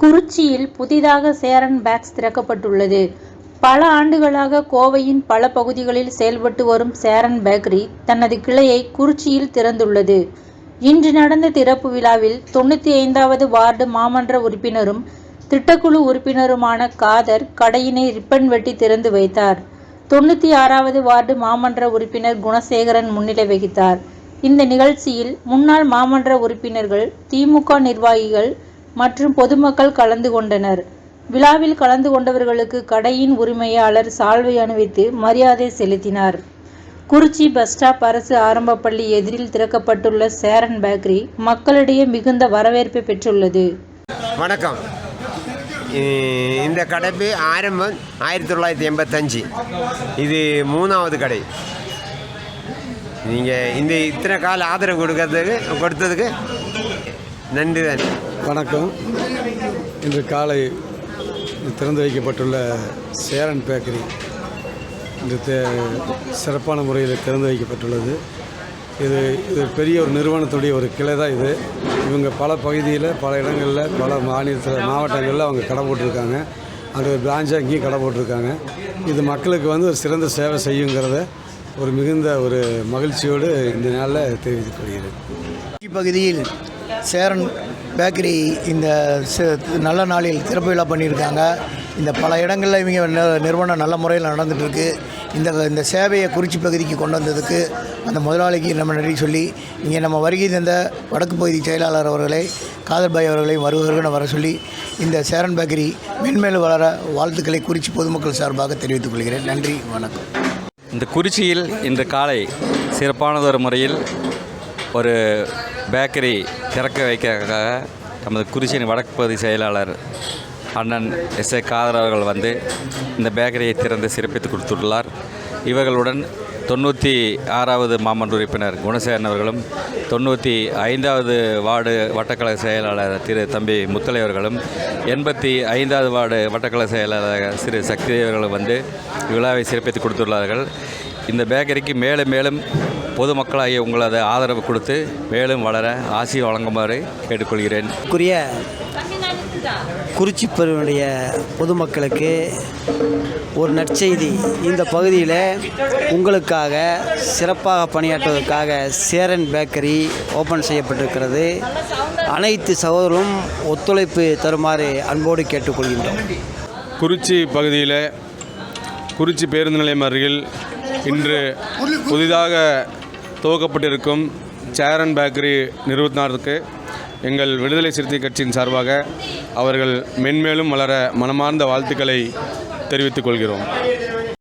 குறிச்சியில் புதிதாக சேரன் பேக்ஸ் திறக்கப்பட்டுள்ளது. பல ஆண்டுகளாக கோவையின் பல பகுதிகளில் செயல்பட்டு வரும் சேரன் பேக்கரி தனது கிளையை குறிச்சியில் திறந்துள்ளது. இன்று நடந்த திறப்பு விழாவில் தொண்ணூத்தைந்தாவது வார்டு மாமன்ற உறுப்பினரும் திட்டக்குழு உறுப்பினருமான காதர் கடையினை ரிப்பன் வெட்டி திறந்து வைத்தார். தொண்ணூற்றி ஆறாவது வார்டு மாமன்ற உறுப்பினர் குணசேகரன் முன்னிலை வகித்தார். இந்த நிகழ்ச்சியில் முன்னாள் மாமன்ற உறுப்பினர்கள் திமுக நிர்வாகிகள் மற்றும் பொதுமக்கள் கலந்து கொண்டனர். விழாவில் கலந்து கொண்டவர்களுக்கு கடையின் உரிமையாளர் சால்வை அணிவித்து மரியாதை செலுத்தினார். குறிச்சி பஸ் ஸ்டாப் அரசு ஆரம்பப்பள்ளி எதிரில் திறக்கப்பட்டுள்ள சேரன் பேக்கரி மக்களிடையே மிகுந்த வரவேற்பை பெற்றுள்ளது. வணக்கம் இந்த கடைப்பு ஆரம்பம் ஆயிரத்தி தொள்ளாயிரத்தி எண்பத்தஞ்சு இது மூணாவது கடை நீங்கள் இந்த இத்தனை கால ஆதரவு கொடுக்கறதுக்கு கொடுத்ததுக்கு நன்றி தான் வணக்கம். இன்று காலை திறந்து வைக்கப்பட்டுள்ள சேரன் பேக்கரி இன்று தே- சிறப்பான முறையில் திறந்து வைக்கப்பட்டுள்ளது. இது இது பெரிய ஒரு நிறுவனத்துடைய ஒரு கிளை தான் இது. இவங்க பல பகுதியில் பல இடங்களில் பல மாநிலத்தில் மாவட்டங்களில் அவங்க கடை போட்டிருக்காங்க. அது ஒரு பிரான்ச்சாக இங்கேயும் கடை போட்டிருக்காங்க. இது மக்களுக்கு வந்து ஒரு சிறந்த சேவை செய்யுங்கிறத ஒரு மிகுந்த ஒரு மகிழ்ச்சியோடு இந்த நாளில் தெரிவித்துக் கொள்கிறேன். பகுதியில் சேரன் பேக்கரி இந்த நல்ல நாளில் திறப்பு விழா பண்ணியிருக்காங்க. இந்த பல இடங்களில் இவங்க நிறுவனம் நல்ல முறையில் நடந்துகிட்ருக்கு இந்த இந்த சேவையை குறிச்சி பகுதிக்கு கொண்டு வந்ததுக்கு அந்த முதலாளிக்கு நம்ம நன்றி சொல்லி இங்கே நம்ம வருகை தந்த வடக்கு பகுதி செயலாளர் அவர்களை காதர்பாய் அவர்களையும் வருவர்கள் வர சொல்லி இந்த சேரன் பேக்கரி மென்மேலும் வளர வாழ்த்துக்களை குறிச்சி பொதுமக்கள் சார்பாக தெரிவித்துக் கொள்கிறேன். நன்றி வணக்கம். இந்த குறிச்சியில் இன்று காலை சிறப்பானதொரு முறையில் ஒரு பேக்கரி திறக்க வைக்கிறதுக்காக நமது குறிச்சியின் வடக்கு பகுதி செயலாளர் அண்ணன் எஸ் ஏ காதர் அவர்கள் வந்து இந்த பேக்கரியை திறந்து சிறப்பித்து கொடுத்துள்ளார். இவர்களுடன் தொண்ணூற்றி ஆறாவது மாமன் உறுப்பினர் குணசேகரன் அவர்களும் தொண்ணூற்றி ஐந்தாவது வார்டு வட்டக்கழக செயலாளர் திரு தம்பி முத்தலை அவர்களும் எண்பத்தி ஐந்தாவது வார்டு வட்டக்கழக செயலாளர் திரு சக்தி அவர்களும் வந்து விழாவை சிறப்பித்து கொடுத்துள்ளார்கள். இந்த பேக்கரிக்கு மேலும் மேலும் பொதுமக்களாகிய உங்களது ஆதரவு கொடுத்து மேலும் வளர ஆசி வழங்குமாறு கேட்டுக்கொள்கிறேன். க்குரிய குறிச்சி பெருவனுடைய பொதுமக்களுக்கு ஒரு நற்செய்தி. இந்த பகுதியில் உங்களுக்காக சிறப்பாக பணியாற்றுவதற்காக சேரன் பேக்கரி ஓப்பன் செய்யப்பட்டிருக்கிறது. அனைத்து சகோதரரும் ஒத்துழைப்பு தருமாறு அன்போடு கேட்டுக்கொள்கின்றோம். குறிச்சி பகுதியில் குறிச்சி பேருந்து நிலையம் அருகில் இன்று புதிதாக துவக்கப்பட்டிருக்கும் சேர் அண்ட் பேக்கரி நிறுவனத்தினருக்கு எங்கள் விடுதலை சிறுத்தை கட்சியின் சார்பாக அவர்கள் மென்மேலும் வளர மனமார்ந்த வாழ்த்துக்களை தெரிவித்துக் கொள்கிறோம்.